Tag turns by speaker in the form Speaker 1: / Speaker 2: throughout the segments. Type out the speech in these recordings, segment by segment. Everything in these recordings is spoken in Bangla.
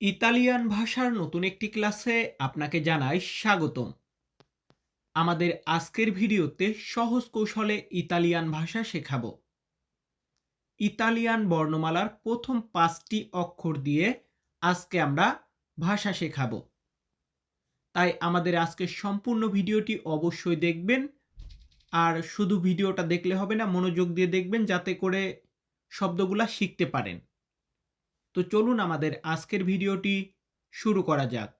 Speaker 1: ইতালিয়ান ভাষার নতুন একটি ক্লাসে আপনাকে জানাই স্বাগতম। আমাদের আজকের ভিডিওতে সহজ কৌশলে ইতালিয়ান ভাষা শেখাবো। ইতালিয়ান বর্ণমালার প্রথম পাঁচটি অক্ষর দিয়ে আজকে আমরা ভাষা শেখাবো। তাই আমাদের আজকের সম্পূর্ণ ভিডিওটি অবশ্যই দেখবেন। আর শুধু ভিডিওটা দেখলে হবে না, মনোযোগ দিয়ে দেখবেন যাতে করে শব্দগুলা শিখতে পারেন। তো চলুন আমাদের আজকের ভিডিওটি শুরু করা যাক।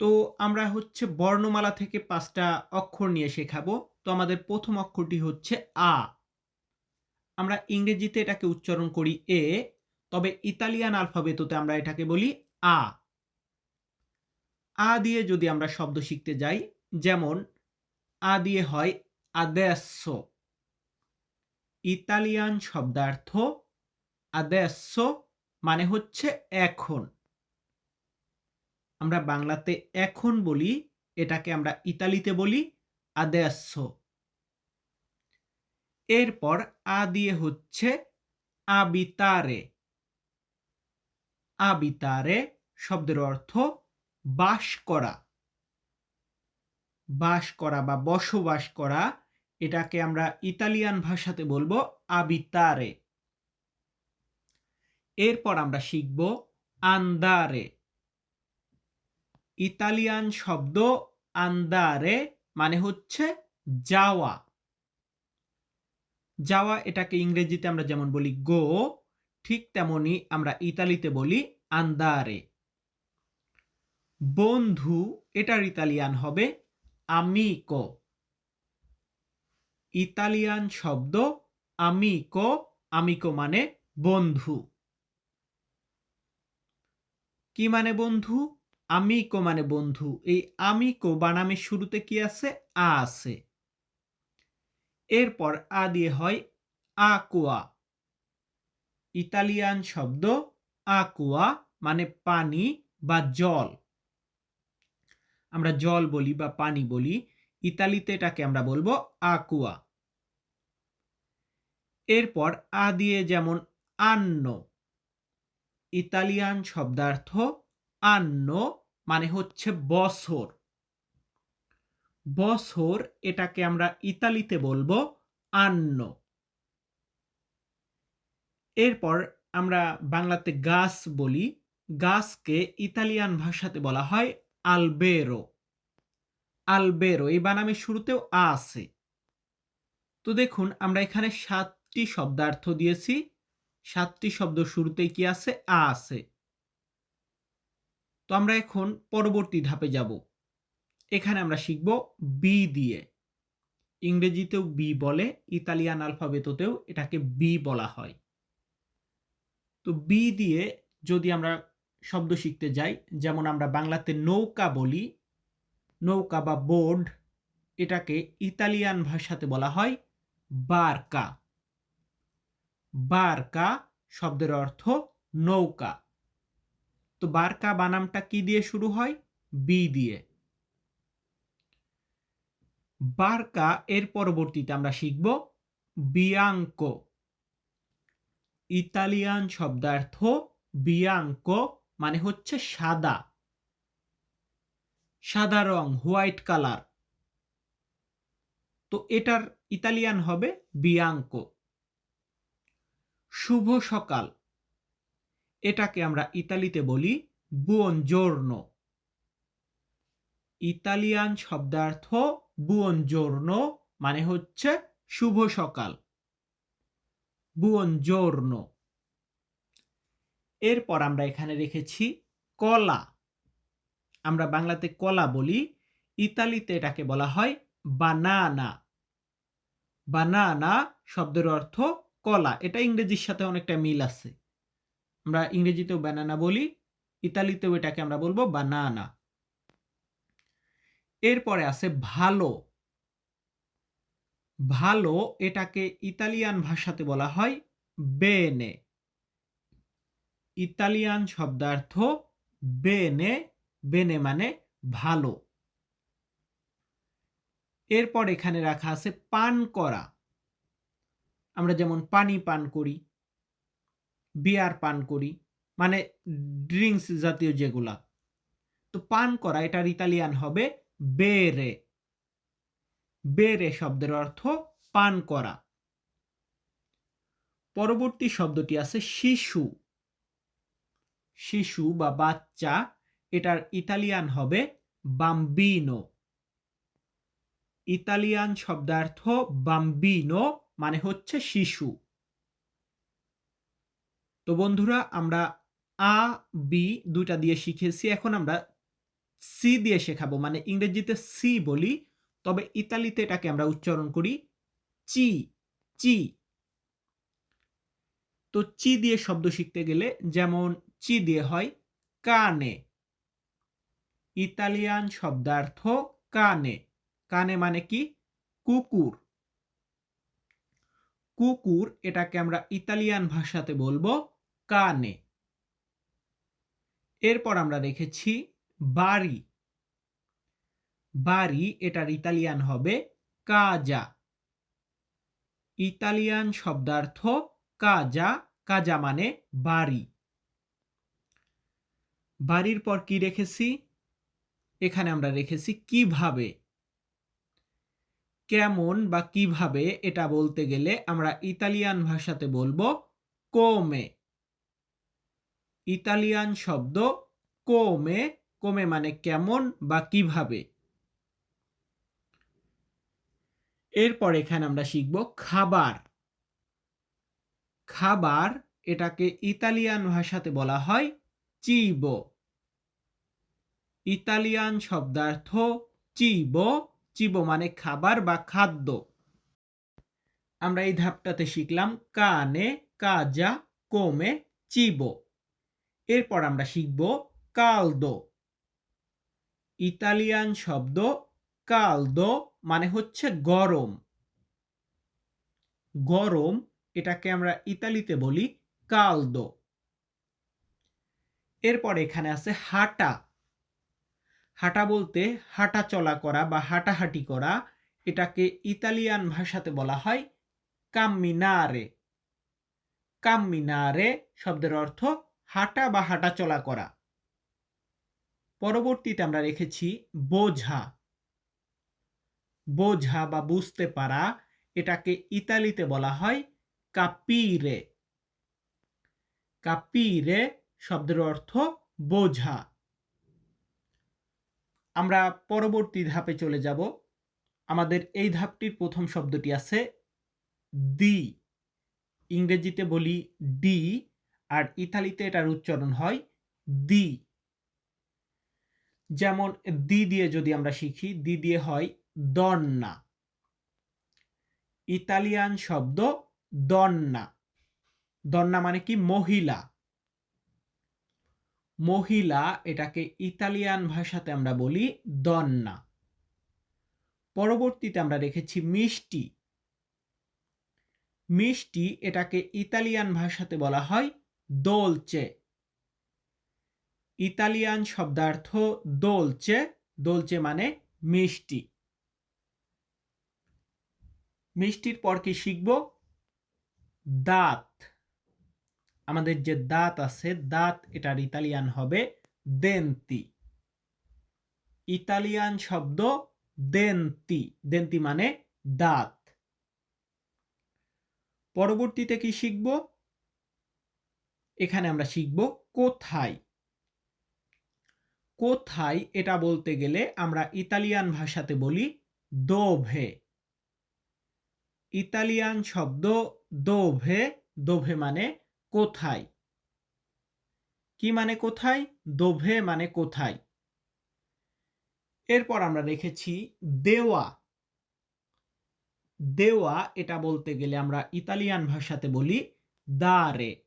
Speaker 1: তো আমরা হচ্ছে বর্ণমালা থেকে পাঁচটা অক্ষর নিয়ে শেখাবো। তো আমাদের প্রথম অক্ষরটি হচ্ছে আ। আমরা ইংরেজিতে এটাকে উচ্চারণ করি এ, তবে ইতালিয়ান আলফাবেততে আমরা এটাকে বলি আ। আ দিয়ে যদি আমরা শব্দ শিখতে যাই, যেমন, আ দিয়ে হয় আদেসো। ইতালিয়ান শব্দার্থ আদেসো মানে হচ্ছে এখন। আমরা বাংলাতে এখন বলি, এটাকে আমরা ইতালিতে বলি আদেসো এরপর আ দিয়ে হচ্ছে আবিতারে আবিতারে শব্দের অর্থ বাস করা। বাস করা বা বসবাস করা, এটাকে আমরা ইতালিয়ান ভাষাতে বলব আবিতারে এরপর আমরা শিখব আন্দারে। ইতালিয়ান শব্দ আন্দারে মানে হচ্ছে যাওয়া। যাওয়া এটাকে ইংরেজিতে আমরা যেমন বলি গো, ঠিক তেমনি আমরা ইতালিতে বলি আন্দারে। বন্ধু, এটার ইতালিয়ান হবে আমিকো ইতালিয়ান শব্দ আমিকো আমিকো মানে বন্ধু। কি মানে বন্ধু? আমিকো মানে বন্ধু। এই আমিকো বানামের শুরুতে কি আছে? আ আছে। এরপর আ দিয়ে হয় আকুয়া। ইতালিয়ান শব্দ আকুয়া মানে পানি বা জল। আমরা জল বলি বা পানি বলি। ইতালিতে এটাকে আমরা বলব আকুয়া। এরপর আ দিয়ে যেমন আন্ন। ইতালিয়ান শব্দার্থ আন্ন মানে হচ্ছে বছর। বছর এটাকে আমরা ইতালিতে বলব আন্ন। এরপর আমরা বাংলাতে গাছ বলি। গাছকে ইতালিয়ান ভাষাতে বলা হয় আলবেরো। আলবেরো, এই বানামের শুরুতেও আ আছে। তো দেখুন, আমরা এখানে সাতটি শব্দার্থ দিয়েছি। সাতটি শব্দ শুরুতেই কি আছে? আ আছে। তো আমরা এখন পরবর্তী ধাপে যাব। এখানে আমরা শিখব বি দিয়ে। ইংরেজিতেও বি বলে, ইতালিয়ান আলফাবেততেও এটাকে বি বলা হয়। তো বি দিয়ে যদি আমরা শব্দ শিখতে যাই, যেমন আমরা বাংলাতে নৌকা বলি, নৌকা বা বোর্ড, এটাকে ইতালিয়ান ভাষাতে বলা হয় বারকা। বারকা শব্দের অর্থ নৌকা। তো বারকা বানামটা কি দিয়ে শুরু হয়? বি দিয়ে। বারকা এর পরবর্তীতে আমরা শিখব বিয়াঙ্কো। ইতালিয়ান শব্দার্থ বিয়াঙ্কো মানে হচ্ছে সাদা। সাদা রং, হোয়াইট কালার। তো এটার ইতালিয়ান হবে বিয়াঙ্কো। শুভ সকাল। এটাকে আমরা ইতালিতে বলি বুয়ন জোর্ন ইতালিয়ান শব্দার্থ বুয়ন জোর্ন মানে হচ্ছে শুভ সকাল। বুয়ন জোর্ন এরপর আমরা এখানে রেখেছি কলা। আমরা বাংলাতে কলা বলি, ইতালিতে এটাকে বলা হয় বানানা বানানা শব্দের অর্থ কলা, এটা ইংরেজির সাথে অনেকটা মিল আছে। আমরা ইংরেজিতেও বানানা বলি, ইতালিতেও এটাকে আমরা বলব বানানা এরপরে আছে ভালো। ভালো এটাকে ইতালিয়ান ভাষাতে বলা হয় বেনে ইতালিয়ান শব্দার্থ বেনে বেনে মানে ভালো। এরপর এখানে রাখা আছে পান করা। আমরা যেমন পানি পান করি বিয়ার পান করি মানে ড্রিঙ্কস জাতীয় যেগুলা। তো পান করা, এটার ইতালিয়ান হবে বেরে বেরে শব্দের অর্থ পান করা। পরবর্তী শব্দটি আছে শিশু। শিশু বা বাচ্চা, এটার ইতালিয়ান হবে বাম্বিনো ইতালিয়ান শব্দার্থ বাম্বিনো মানে হচ্ছে শিশু। তো বন্ধুরা, আমরা আ, বি দুইটা দিয়ে শিখেছি। এখন আমরা সি দিয়ে শেখাবো। মানে ইংরেজিতে সি বলি, তবে ইতালিতে এটাকে আমরা উচ্চারণ করি চি চি। তো চি দিয়ে শব্দ শিখতে গেলে যেমন চি দিয়ে হয় কানে। ইতালিয়ান শব্দার্থ কানে। কানে মানে কি? কুকুর। কুকুর এটাকে আমরা ইতালিয়ান ভাষাতে বলব কানে। এরপর আমরা রেখেছি বাড়ি। বাড়ি এটার ইতালিয়ান হবে কাজা। ইতালিয়ান শব্দার্থ কাজা কাজা মানে বাড়ি। বাড়ির পর কি রেখেছি? এখানে আমরা রেখেছি কীভাবে? কেমন বা কীভাবে এটা বলতে গেলে আমরা ইতালিয়ান ভাষাতে বলব কোমে ইতালিয়ান শব্দ কোমে কোমে মানে কেমন বা কীভাবে। এরপর এখানে আমরা শিখব খাবার। খাবার এটাকে ইতালিয়ান ভাষাতে বলা হয় চিবো ইতালিয়ান শব্দার্থ চিবো চিবো মানে খাবার বা খাদ্য। আমরা এই ধাপটাতে শিখলাম কানে কাজা কোমে চিবো। এরপর আমরা শিখব কালদো। ইতালিয়ান শব্দ কালদো মানে হচ্ছে গরম। গরম এটাকে আমরা ইতালিতে বলি কালদো। এরপর এখানে আছে হাঁটা। হাঁটা বলতে হাঁটা চলা করা বা হাঁটাহাঁটি করা, এটাকে ইতালিয়ান ভাষাতে বলা হয় কাম্মিনারে কাম্মিনারে শব্দের অর্থ হাঁটা বা হাঁটা চলা করা। পরবর্তীতে আমরা রেখেছি বোঝা। বোঝা বা বুঝতে পারা, এটাকে ইতালিতে বলা হয় কাপিরে কাপিরে শব্দের অর্থ বোঝা। আমরা পরবর্তী ধাপে চলে যাব। আমাদের এই ধাপটির প্রথম শব্দটি আছে দি। ইংরেজিতে বলি ডি, আর ইতালিতে এটার উচ্চারণ হয় দি। যেমন দি দিয়ে যদি আমরা শিখি, দি দিয়ে হয় দন্না। ইতালিয়ান শব্দ দন্না। দন্না মানে কি? মহিলা। মহিলা এটাকে ইতালিয়ান ভাষাতে আমরা বলি দন্না। পরবর্তীতে আমরা রেখেছি মিষ্টি। মিষ্টি এটাকে ইতালিয়ান ভাষাতে বলা হয় দোলচে। ইতালিয়ান শব্দার্থ দোলচে দোলচে মানে মিষ্টি। মিষ্টির পর কি শিখব? দাঁত। আমাদের যে দাঁত আছে, দাঁত এটার ইতালিয়ান হবে দেন্তি। ইতালিয়ান শব্দ দেন্তি। দেন্তি মানে দাঁত। পরবর্তীতে কি শিখব? এখানে আমরা শিখব কোথায়। কোথায় এটা বলতে গেলে আমরা ইতালিয়ান ভাষাতে বলি দোভে। ইতালিয়ান শব্দ দোভে দোভে মানে কোথায়? কি মানে কোথায়? দোভে মানে কোথায়? এরপর আমরা রেখেছি দেওয়া। দেওয়া, এটা বলতে গেলে আমরা ইতালিয়ান ভাষাতে বলি দারে।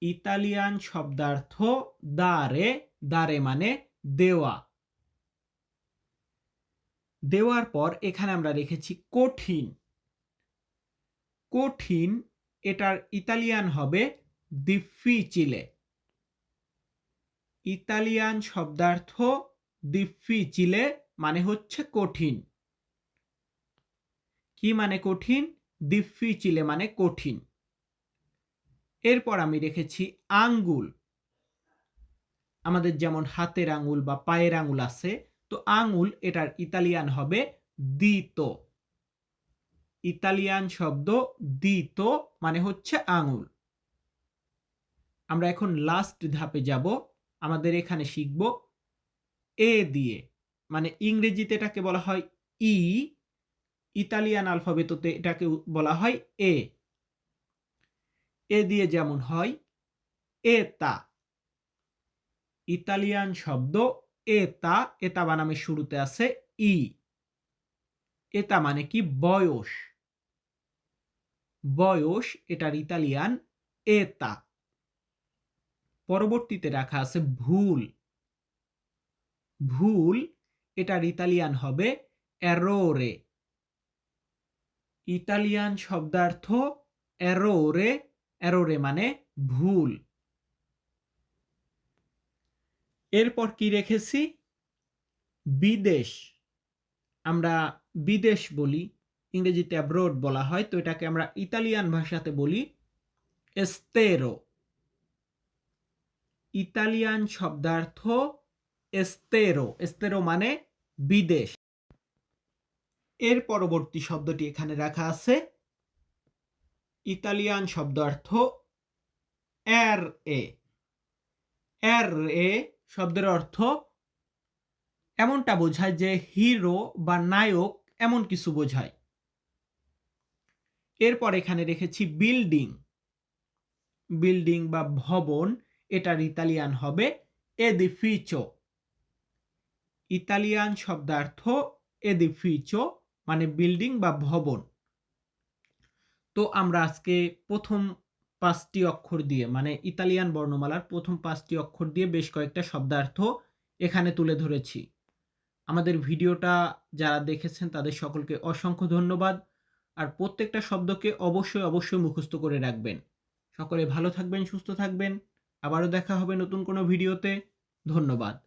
Speaker 1: ইতালিয়ান শব্দার্থ দারে দারে মানে দেওয়া। দেওয়ার পর এখানে আমরা রেখেছি কঠিন। কঠিন এটার ইতালিয়ান হবে দিফিচিলে ইতালিয়ান শব্দার্থ দিফিচিলে মানে হচ্ছে কঠিন। কি মানে কঠিন? দিফিচিলে মানে কঠিন। এরপর আমি রেখেছি আঙ্গুল। আমাদের যেমন হাতের আঙ্গুল বা পায়ের আঙ্গুল আছে, তো আঙ্গুল এটার ইতালিয়ান হবে দিত ইতালিয়ান শব্দ দিত মানে হচ্ছে আঙুল। আমরা এখন লাস্ট ধাপে যাব, আমাদের এখানে শিখব এ দিয়ে মানে ইংরেজিতে এটাকে বলা হয় ই, ইতালিয়ান আলফাবেততে এটাকে বলা হয় এ। এ দিয়ে যেমন হয় এ তা ইতালিয়ান শব্দ এ এতা এতা বানামের শুরুতে আছে ই। এতা মানে কি বয়স। বয়স, এটার ইতালিয়ান, এতা। পরবর্তীতে রাখা আছে ভুল। ভুল, এটার ইতালিয়ান হবে এরোরে ইতালিয়ান শব্দার্থ এরোরে এরোরে মানে ভুল। এরপর কি রেখেছি? বিদেশ। আমরা বিদেশ বলি। ইংরেজিতে অ্যাব্রোড বলা হয়, তো এটাকে আমরা ইতালিয়ান ভাষাতে বলি এস্তেরো ইতালিয়ান শব্দার্থ এস্তেরো এস্তেরো মানে বিদেশ। এর পরবর্তী শব্দটি এখানে রাখা আছে। ইতালিয়ান শব্দার্থ এর এ এর এ শব্দের অর্থ এমনটা বোঝায় যে হিরো বা নায়ক এমন কিছু বোঝায়। এরপর এখানে রেখেছি বিল্ডিং বিল্ডিং বা ভবন, এটার ইতালিয়ান হবে এদিফিচো ইতালিয়ান শব্দার্থ এদিফিচো মানে বিল্ডিং বা ভবন। তো আমরা আজকে প্রথম পাঁচটি অক্ষর দিয়ে মানে ইতালিয়ান বর্ণমালার প্রথম পাঁচটি অক্ষর দিয়ে বেশ কয়েকটা শব্দার্থ এখানে তুলে ধরেছি। আমাদের ভিডিওটা যারা দেখেছেন তাদের সকলকে অসংখ্য ধন্যবাদ। আর প্রত্যেকটা শব্দকে অবশ্যই অবশ্যই মুখস্থ করে রাখবেন। সকলে ভালো থাকবেন, সুস্থ থাকবেন। আবারও দেখা হবে নতুন কোনো ভিডিওতে। ধন্যবাদ।